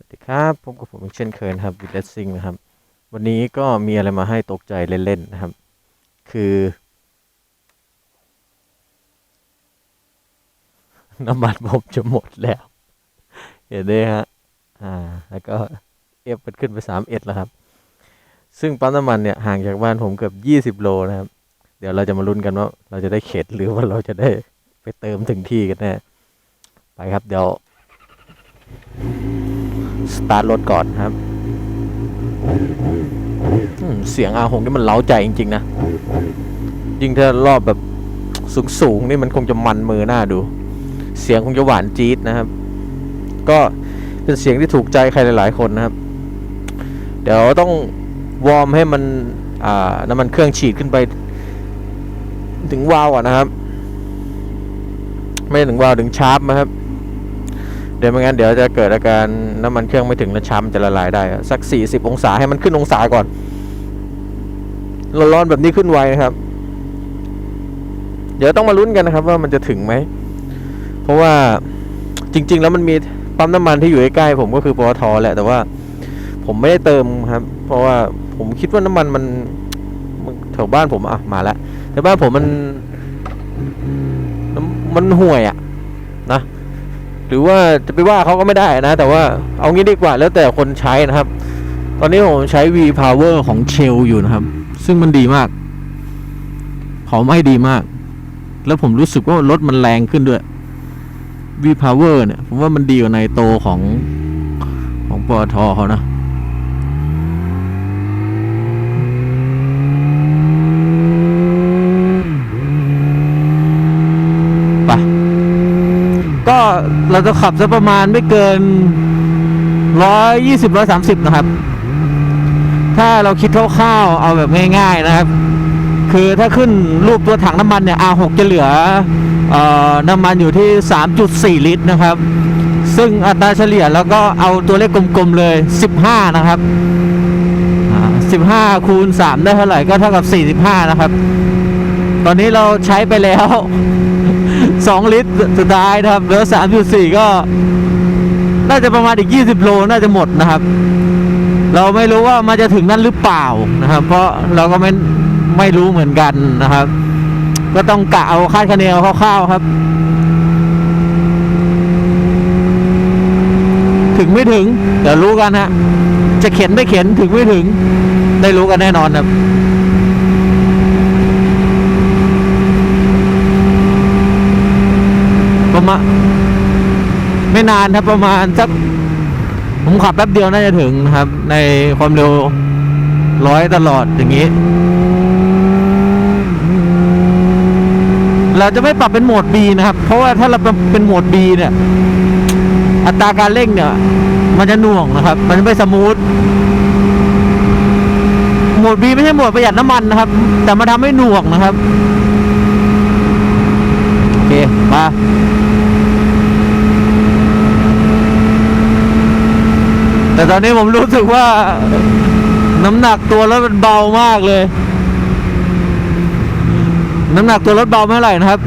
วัสดีครับพบกับผมอีกเช่นเคยนะครับวิดเลสซิงนะครับ วันนี้ก็มีอะไรมาให้ตกใจเล่นๆนะครับ คือ น้ำมันผมจะหมดแล้ว เห็นไหมฮะอ่า แล้วก็เอฟมันขึ้นไปสามเอ็ดแล้วครับ ซึ่งปั๊มน้ำมันเนี่ยห่างจากบ้านผมเกือบยี่สิบโลนะครับ เดี๋ยวเราจะมาลุ้นกันว่า เราจะได้เข็ดหรือว่าเราจะได้ไปเติมถึงที่กันแน่ไปครับเดี๋ยว สตาร์ทรถก่อนครับเสียงอาหงนี่มันเล้าใจจริง ๆ นะ ยิ่งถ้ารอบแบบสูงๆนี่มันคงจะมันมือหน้าดู เสียงคงจะหวานจี๊ดนะครับ ก็เป็นเสียงที่ถูกใจใครหลาย ๆ คนนะครับ เดี๋ยวต้องวอร์มให้มันน้ำมันเครื่องฉีดขึ้นไป ถึงวาวอะนะครับ ไม่ถึงวาวถึงชาร์ปนะครับ เดี๋ยวไม่งั้นเดี๋ยวจะเกิดอาการน้ำมันเครื่องไม่ถึงแล้วช้ำจะละลายได้สัก 40 องศาให้มันขึ้นองศาก่อนร้อนๆแบบนี้ขึ้นไวนะครับ เดี๋ยวต้องมาลุ้นกันนะครับ ว่ามันจะถึงไหม เพราะว่าจริง ๆ แล้วมันมีปั๊มน้ำมันที่อยู่ใกล้ๆผมก็คือปตทแหละแต่ว่า ผมไม่ได้เติมครับ เพราะว่าผมคิดว่าน้ำมันมันมันแถวบ้านผมอะมาแล้วแถวบ้านผมมันมันห่วยอะนะ หรือว่าจะไปว่าเขาก็ไม่ได้นะ แต่ว่าเอางี้ดีกว่าแล้วแต่คนใช้นะครับ ตอนนี้ผมใช้ V Power ของ Shell อยู่นะครับ ซึ่งมันดีมากเขาไม่ดีมาก แล้วผมรู้สึกว่ารถมันแรงขึ้นด้วย V Power เนี่ย ผมว่ามันดีกว่าในโตของของปอทเขานะ ไป ก็เราจะขับสักประมาณไม่เกินร้อยยี่สิบร้อยสามสิบนะครับ ถ้าเราคิดคร่าวๆเอาแบบง่าย ๆนะครับ คือถ้าขึ้นรูปตัวถังน้ำมันเนี่ย R6 จะเหลือออน้ำมันอยู่ที่ 3.4 ลิตรนะครับ ซึ่งอัตราเฉลี่ยแล้วก็เอาตัวเลขกลมๆเลย 15 นะครับ 15 คูณ 3 ได้เท่าไหร่ก็เท่ากับ 45 นะครับ ตอนนี้เราใช้ไปแล้ว 2 ลิตรสุดท้ายนะครับเหลือ3.4 ก็ น่าจะประมาณอีก 20 โลน่าจะหมดนะครับ เราไม่รู้ว่ามันจะถึงนั้นหรือเปล่านะครับ เพราะเราก็ไม่ไม่รู้เหมือนกันนะครับ ก็ต้องกะเอาคาดคะเนเอาคร่าวๆครับ ถึงไม่ถึงเดี๋ยวรู้กันฮะจะเข็นไม่เข็นถึงไม่ถึง ได้รู้กันแน่นอนครับ ประมาณ ไม่นานครับประมาณสักผมขับแป๊บเดียวน่าจะถึงครับ ในความเร็วร้อยตลอดอย่างนี้ เราจะไม่ปรับเป็นโหมด B นะครับ เพราะว่าถ้าเราเป็นโหมด B เนี่ย อัตราการเร่งเนี่ย มันจะหน่วงนะครับ มันจะไม่สมูทโหมด B ไม่ใช่โหมดประหยัดน้ำมันนะครับ แต่มันทำให้หน่วงนะครับ โอเคมา แต่ตอนนี้ผมรู้สึกว่า น้ำหนักตัวรถมันเบามากเลย น้ำหนักตัวรถเบาไม่เท่าไหร่นะครับ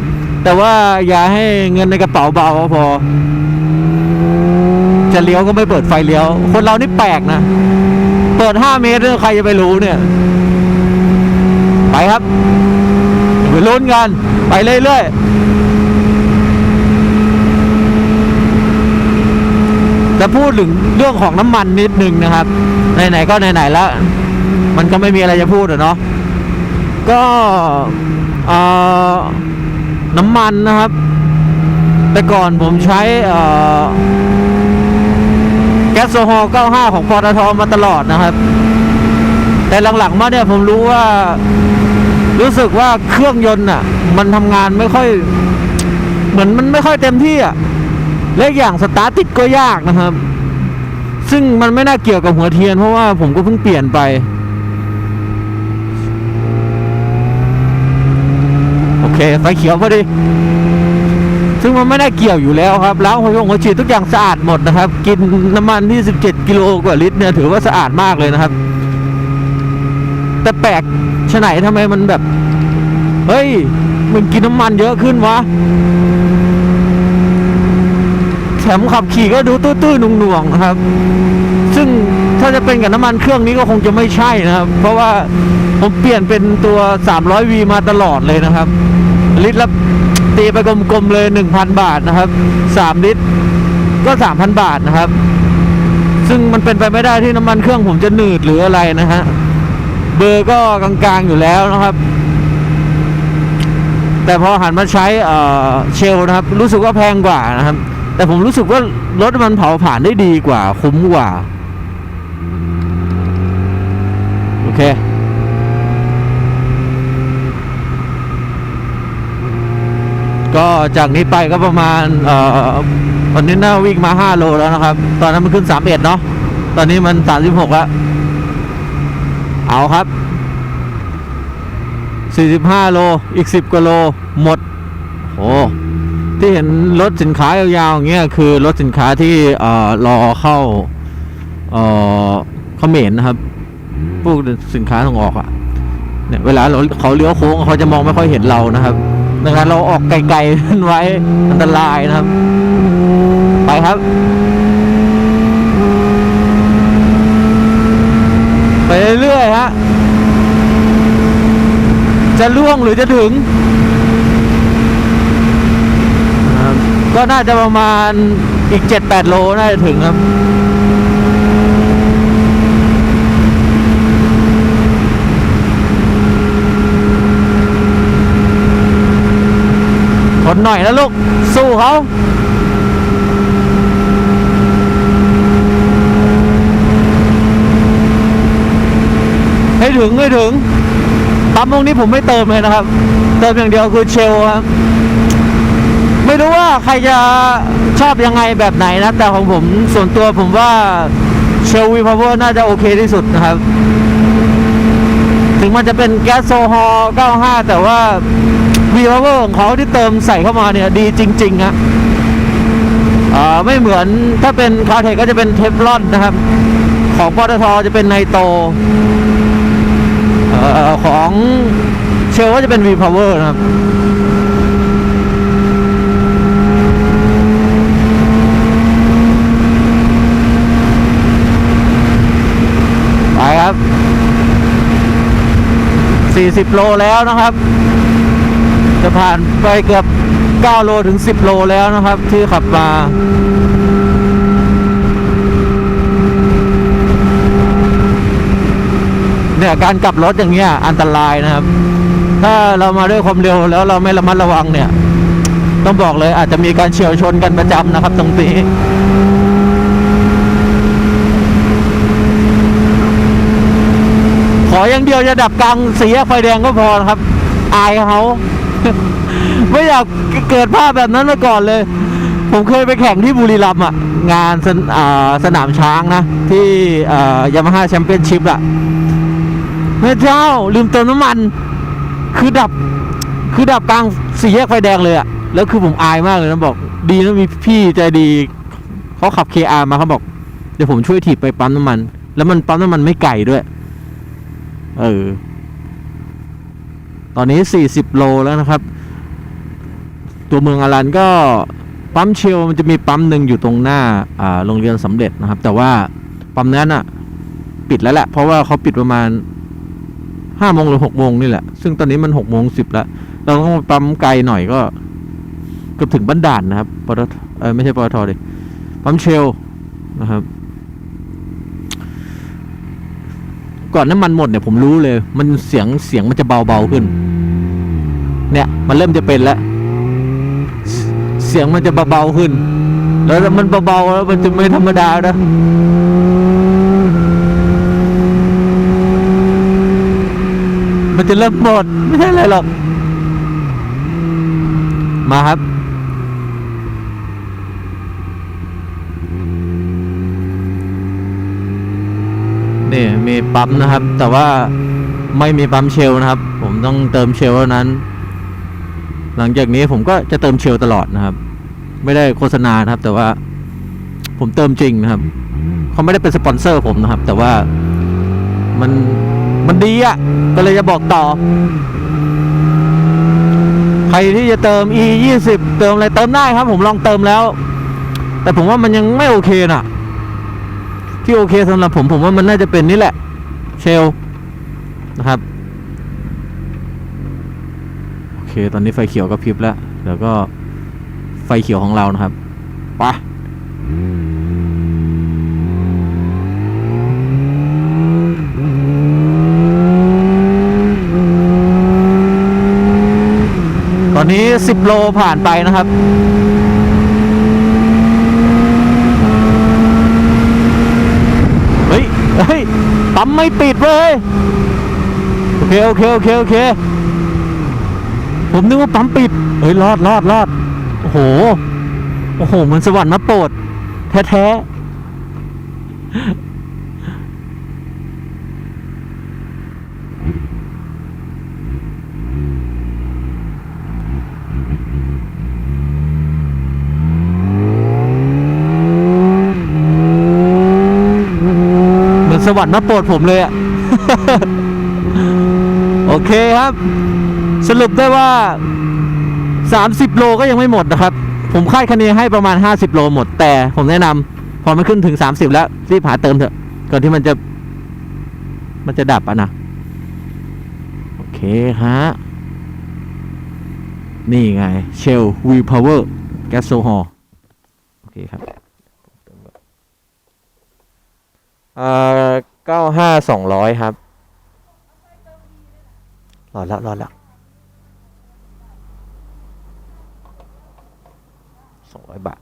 แต่ว่าอย่าให้เงินในกระเป๋าเบาพอ จะเลี้ยวก็ไม่เปิดไฟเลี้ยว คนเรานี่แปลกนะ เปิด 5 เมตรใครจะไปรู้เนี่ย ไปครับ ไปลุ้นกัน ไปเรื่อยๆ จะพูดถึงเรื่องของน้ำมันนิดนึงนะครับ ไหนๆก็ไหนๆแล้ว มันก็ไม่มีอะไรจะพูดอะเนาะก็เอ่อน้ำมันนะครับ แต่ก่อนผมใช้เอ่อแก๊สโซฮอล์95 ของปตทมาตลอดนะครับ แต่หลังๆมาเนี่ยผมรู้ว่ารู้สึกว่าเครื่องยนต์อะ มันทำงานไม่ค่อย เหมือนมันไม่ค่อยเต็มที่อะ และอีกอย่างสตาร์ทติดก็ยากนะครับ ซึ่งมันไม่น่าเกี่ยวกับหัวเทียน เพราะว่าผมก็เพิ่งเปลี่ยนไป โอเคไฟเขียวพอดี ซึ่งมันไม่ได้เกี่ยวอยู่แล้วครับ แล้วหัวชงหัวฉีดทุกอย่างสะอาดหมดนะครับ กินน้ำมันที่ 17 กิโลกว่าลิตรเนี่ยถือว่าสะอาดมากเลยนะครับ แต่แปลกชะไหนทำไมมันแบบ เฮ้ย มันกินน้ำมันเยอะขึ้นวะ แถมขับขี่ก็ดูตื้อๆหน่วงๆนะครับ ซึ่งถ้าจะเป็นกับน้ำมันเครื่องนี้ก็คงจะไม่ใช่นะครับ เพราะว่าผมเปลี่ยนเป็นตัว 300V มาตลอดเลยนะครับ ลิตรละตีไปกลมๆเลย 1,000 บาทนะครับ 3 ลิตรก็ 3,000 บาทนะครับ ซึ่งมันเป็นไปไม่ได้ที่น้ำมันเครื่องผมจะหนืดหรืออะไรนะฮะ เบอร์ก็กลางๆอยู่แล้วนะครับแต่พอหันมาใช้เอ่อเชลนะครับ รู้สึกว่าแพงกว่านะครับ แต่ผมรู้สึกว่ารถมันเผาผ่านได้ดีกว่า คุ้มกว่า โอเค ก็จากนี้ไปก็ประมาณเอ่อวันนี้น่าวิ่งมา 5 โลแล้วนะครับ ตอนนั้นมันขึ้น 31 เนาะตอนนี้มัน 36 แล้ว เอาครับ 45 โล อีก 10กว่าโล หมด โอ้ ที่เห็นรถสินค้ายาวๆอย่างเงี้ยคือรถสินค้าที่เอ่อรอเข้าเอ่อเขมรนะครับพวกสินค้าส่งออกอะเนี่ยเวลาเราเขาเลี้ยวโค้งเขาจะมองไม่ค่อยเห็นเรานะครับดังนั้นเราออกไกลๆไว้อันตรายนะครับ ไปครับ ไปเรื่อยๆฮะจะล่วงหรือจะถึงนะครับ ก็น่าจะประมาณอีก 7-8 โล น่าจะถึงครับ ทนหน่อยนะลูก สู้เขาให้ถึงให้ถึงปั๊มตรงนี้ผมไม่เติมเลยนะครับ เติมอย่างเดียวคือเชลครับ ไม่รู้ว่าใครจะชอบยังไงแบบไหนนะ แต่ของผมส่วนตัวผมว่าเชลวีพาวเวอร์น่าจะโอเคที่สุดนะครับ ถึงมันจะเป็นแก๊สโซฮอล์95 แต่ว่าวีพาวเวอร์ของเขาที่เติมใส่เข้ามาเนี่ย ดีจริงๆฮะไม่เหมือนถ้าเป็นคาเทก็จะเป็นเทฟลอนนะครับ ของปตทจะเป็นไนโตรเอ่อของเชลก็จะเป็น V Power นะครับ ครับ 40 โลแล้วนะครับ จะผ่านไปเกือบ 9 โลถึง 10 โลแล้วนะครับ ที่ขับมาเนี่ยการกลับรถอย่างเงี้ยอันตรายนะครับ ถ้าเรามาด้วยความเร็วแล้วเราไม่ระมัดระวังเนี่ย ต้องบอกเลยอาจจะมีการเฉียวชนกันประจำนะครับ ตรงนี้ ออย่างเดียวจะดับกลางสีแยกไฟแดงก็พอครับ อายเขาไม่อยากเกิดภาพแบบนั้นมาก่อนเลย ผมเคยไปแข่งที่บุรีรัมย์อะ งานสนาสนามช้างนะ ที่ยามาฮ่าแชมเปี้ยนชิพอะแม่เจ้า ลืมเติมน้ำมัน คือดับ คือดับกลางสี่แยกไฟแดงเลยอะ แล้วคือผมอายมากเลยนะบอก ดีนะมีพี่ใจดีเขาขับ KR มาเขาบอก เดี๋ยวผมช่วยถีบไปปั๊มน้ำมัน แล้วมันปั๊มน้ำมันไม่ไกลด้วย เออ ตอนนี้สี่สิบโลแล้วนะครับ ตัวเมืองอารันก็ปั๊มเชลมันจะมีปั๊มหนึ่งอยู่ตรงหน้าอ่าโรงเรียนสำเร็จนะครับ แต่ว่าปั๊มนั้นอะปิดแล้วแหละเพราะว่าเขาปิดประมาณห้าโมงหรือหกโมงนี่แหละ ซึ่งตอนนี้มันหกโมงสิบแล้ว เราต้องปั๊มไกลหน่อยก็เกือบถึงบ้านด่านนะครับปตทเออไม่ใช่ปตทดิปั๊มเชลนะครับ ก่อนน้ำมันหมดเนี่ยผมรู้เลย มันเสียงเสียงมันจะเบาเบาๆขึ้น เนี่ยมันเริ่มจะเป็นแล้ว เสียงมันจะเบาๆขึ้น แล้วมันเบาๆแล้วมันจะไม่ธรรมดานะมันจะเริ่มหมดไม่ใช่อะไรหรอกมาครับ นี่มีปั๊มนะครับ แต่ว่าไม่มีปั๊มเชลนะครับ ผมต้องเติมเชลเท่านั้น หลังจากนี้ผมก็จะเติมเชลตลอดนะครับ ไม่ได้โฆษณานะครับ แต่ว่าผมเติมจริงนะครับเขาไม่ได้เป็นสปอนเซอร์ผมนะครับ แต่ว่ามันมันดีอะ่ะก็เลยจะบอกต่อ ใครที่จะเติม e 2 0เติมอะไรเติมได้ครับ ผมลองเติมแล้ว แต่ผมว่ามันยังไม่โอเคน่ะ ที่โอเคสำหรับผมผมว่ามันน่าจะเป็นนี่แหละ เชลนะครับ โอเค ตอนนี้ไฟเขียวก็พริบแล้วแล้วก็ไฟเขียวของเรานะครับไปตอนนี้ 10 โลผ่านไปนะครับ เฮ้ยปั๊มไม่ติดเว้ยโอเคโอเคโอเคโอเค ผมนึกว่าปั๊มปิดเฮ้ยรอดรอดรอดโอ้โหโอ้โหมันสวรรค์มาโปรดแท้ๆ เหมือนส วรรค์มาโปรดผมเลยอะโอเคครับ สรุปได้ว่า 30 โลก็ยังไม่หมดนะครับ ผมคาดคะเนให้ประมาณ 50 โลหมด แต่ผมแนะนำพอมันขึ้นถึง 30 แล้วรีบหาเติมเถอะ ก่อนที่มันจะ มันจะดับอะนะ โอเคฮะ นี่ไง Shell V Power Gas o h o l โอเคครับ เอ่อเก้าห้าสองร้อยครับรอดแล้วรอดแล้วสองร้อยบาท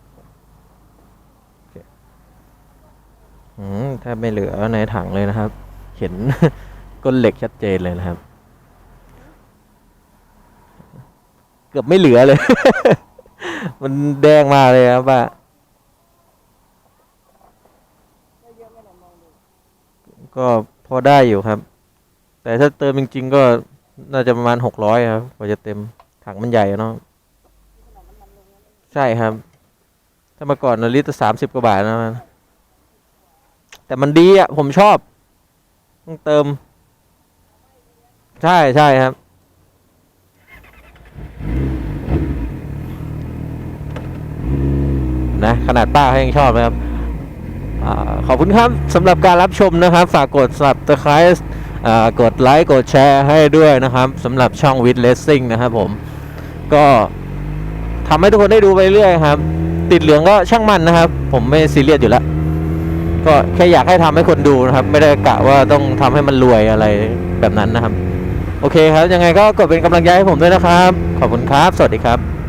โอเคอืมแทบไม่เหลือในถังเลยนะครับ เห็นก้นเหล็กชัดเจนเลยนะครับ เกือบไม่เหลือเลย มันแดงมาเลยครับว่า ก็พอได้อยู่ครับ แต่ถ้าเติมจริง ๆ ก็น่าจะประมาณหกร้อยครับกว่าจะเต็มถังมันใหญ่เนาะใช่ครับ ถ้าเมื่อก่อนนะลิตรสามสิบกว่าบาทนะมันแต่มันดีอะ ผมชอบ ต้องเติม ใช่ใช่ครับนะขนาดป้าเขายังชอบนะครับ ขอบคุณครับสำหรับการรับชมนะครับ ฝากกด subscribe กดไลค์กดแชร์ให้ด้วยนะครับสำหรับช่อง with racing นะครับผมก็ทำให้ทุกคนได้ดูไปเรื่อยครับ ติดเหลืองก็ช่างมันนะครับ ผมไม่ซีเรียสอยู่แล้ว ก็แค่อยากให้ทำให้คนดูนะครับ ไม่ได้กะว่าต้องทำให้มันรวยอะไรแบบนั้นนะครับ โอเคครับ ยังไงก็กดเป็นกำลังใจให้ผมด้วยนะครับ ขอบคุณครับ สวัสดีครับ